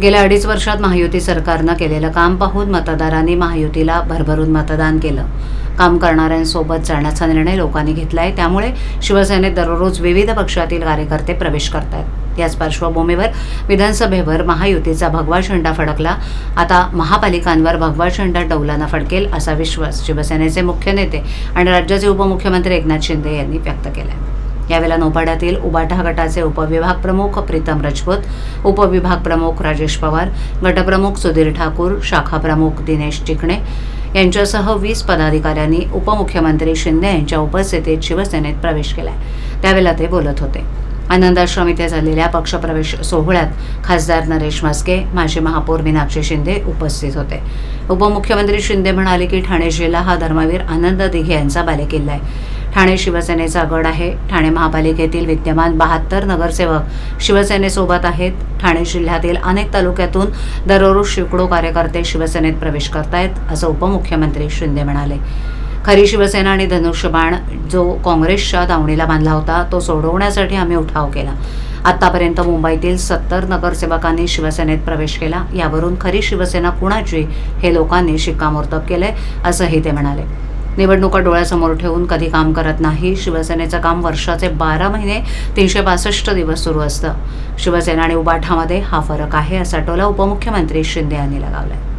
गेल्या अडीच वर्षात महायुती सरकारनं केलेलं काम पाहून मतदारांनी महायुतीला भरभरून मतदान केलं. काम करणाऱ्यांसोबत जाण्याचा निर्णय लोकांनी घेतलाय. त्यामुळे शिवसेनेत दररोज विविध पक्षातील कार्यकर्ते प्रवेश करतायत. याच पार्श्वभूमीवर विधानसभेवर महायुतीचा भगवा झेंडा फडकला. आता महापालिकांवर भगवा झेंडा डौलाना फडकेल असा विश्वास शिवसेनेचे मुख्य नेते आणि राज्याचे उपमुख्यमंत्री एकनाथ शिंदे यांनी व्यक्त केला यावेळेला नौपाड्यातील उबाठा गटाचे उपविभाग प्रमुख प्रीतम रजपूत उपविभाग प्रमुख राजेश पवार गटप्रमुख सुधीर ठाकूर शाखा प्रमुख दिनेश चिकणे यांच्यासह वीस पदाधिकाऱ्यांनी उपमुख्यमंत्री शिंदे यांच्या उपस्थितीत शिवसेनेत प्रवेश केला त्यावेळेला ते बोलत होते. आनंदाश्रम इथे झालेल्या पक्षप्रवेश सोहळ्यात खासदार नरेश म्हस्के माजी महापौर मीनाक्षी शिंदे उपस्थित होते. उपमुख्यमंत्री शिंदे म्हणाले की ठाणे जिल्हा हा धर्मवीर आनंद दिघे यांचा बालेकिल्ला आहे. ठाणे शिवसेनेचा गड आहे. ठाणे महापालिकेतील विद्यमान बहात्तर नगरसेवक शिवसेनेसोबत आहेत. ठाणे जिल्ह्यातील अनेक तालुक्यातून दररोज शेकडो कार्यकर्ते शिवसेनेत प्रवेश करतायत असं उपमुख्यमंत्री शिंदे म्हणाले. खरी शिवसेना आणि धनुष्यबाण जो काँग्रेसच्या दावणीला बांधला होता तो सोडवण्यासाठी आम्ही उठाव केला. आतापर्यंत मुंबईतील सत्तर नगरसेवकांनी शिवसेनेत प्रवेश केला. यावरून खरी शिवसेना कुणाची हे लोकांनी शिक्कामोर्तब केलंय असंही ते म्हणाले. निवडणुका डोळ्यासमोर ठेवून कधी काम करत नाही. शिवसेनेचं काम वर्षाचे बारा महिने तीनशे पासष्ट दिवस सुरू असतं. शिवसेना आणि उबाठामध्ये हा फरक आहे असा टोला उपमुख्यमंत्री शिंदे यांनी लगावलाय.